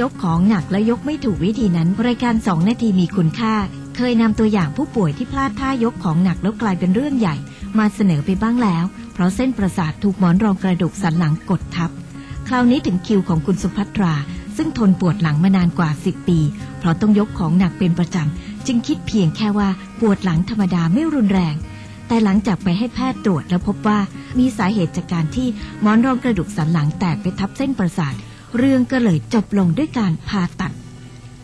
ยกของหนักและยกไม่ถูกวิธีนั้น รายการสองนาทีมีคุณค่า เคยนำตัวอย่างผู้ป่วยที่พลาดท่ายกของหนักแล้วกลายเป็นเรื่องใหญ่ มาเสนอไปบ้างแล้ว เพราะเส้นประสาทถูกหมอนรองกระดูกสันหลังกดทับ คราวนี้ถึงคิวของคุณสุภัตรา ซึ่งทนปวดหลังมานานกว่า 10 ปี เพราะต้องยกของหนักเป็นประจำจึงคิดเพียงแค่ว่าปวดหลังธรรมดาไม่รุนแรงแต่หลังจากไปให้แพทย์ตรวจแล้วพบว่ามีสาเหตุจากการที่หมอนรองกระดูกสันหลังแตกไปทับเส้นประสาท เรื่องก็เลยจบลงด้วยการผ่าตัด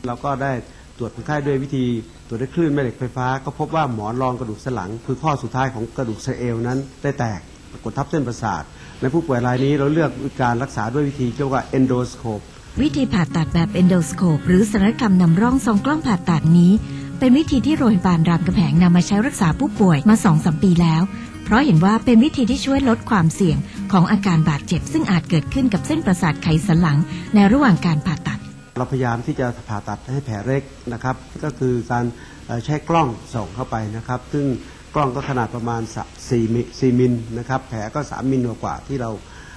เราก็ได้ตรวจคนไข้ด้วยวิธีตรวจด้วยคลื่นแม่เหล็กไฟฟ้า ก็พบว่าหมอนรองกระดูกสันหลัง คือข้อสุดท้ายของกระดูกไซเอลนั้นได้แตกกดทับเส้นประสาท ในผู้ป่วยรายนี้เราเลือกการรักษาด้วยวิธีเรียกว่า endoscope วิธีผ่าตัดแบบเอนโดสโคปหรือศัลยกรรมนำร่องทรงกล้องผ่าตัดนี้ เป็นวิธีที่โรงพยาบาลรามกำแหงนำมาใช้รักษาผู้ป่วยมา2อสปีแล้ว เพราะเห็นว่าเป็นวิธีที่ช่วยลดความเสี่ยง ของอาการบาดเจ็บ ซึ่งอาจเกิดขึ้นกับเส้นประสาทไขสันหลังในระหว่างการผ่าตัด เราพยายามที่จะผ่าตัดให้แผลเล็กนะครับ ก็คือการเอ่อใช้กล้องส่องเข้าไปนะครับ ซึ่งกล้องก็ขนาดประมาณ4มิ4มิลนะครับ แผลก็3มิลกว่าๆที่เรา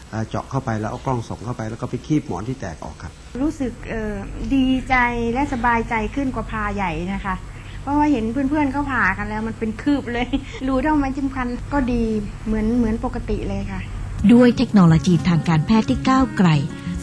เอ่อเจาะเข้าไปแล้วเอากล้องส่องเข้าไปแล้วก็ไปคีบหมอนที่แตกออกครับ รู้สึกเอ่อดีใจและสบายใจขึ้นกว่าพาใหญ่นะคะ เพราะว่าเห็นเพื่อนๆเขาผ่ากันแล้วมันเป็นคืบเลย รู้เท่าไม้จิ้มคันก็ดีเหมือนเหมือนปกติเลยค่ะ ด้วยเทคโนโลยีทางการแพทย์ที่ก้าวไกล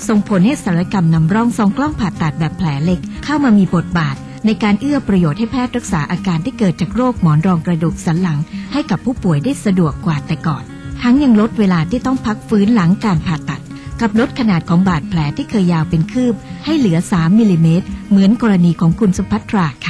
ส่งผลให้ศัลยกรรมนำร่องทรงกล้องผ่าตัดแบบแผลเล็ก เข้ามามีบทบาท ในการเอื้อประโยชน์ให้แพทย์รักษาอาการที่เกิดจากโรคหมอนรองกระดูกสันหลัง ให้กับผู้ป่วยได้สะดวกกว่าแต่ก่อน ทั้งยังลดเวลาที่ต้องพักฟื้นหลังการผ่าตัด กับลดขนาดของบาดแผลที่เคยยาวเป็นคืบ ให้เหลือ 3มิลลิเมตรเหมือนกรณีของคุณสุภัตราค่ะ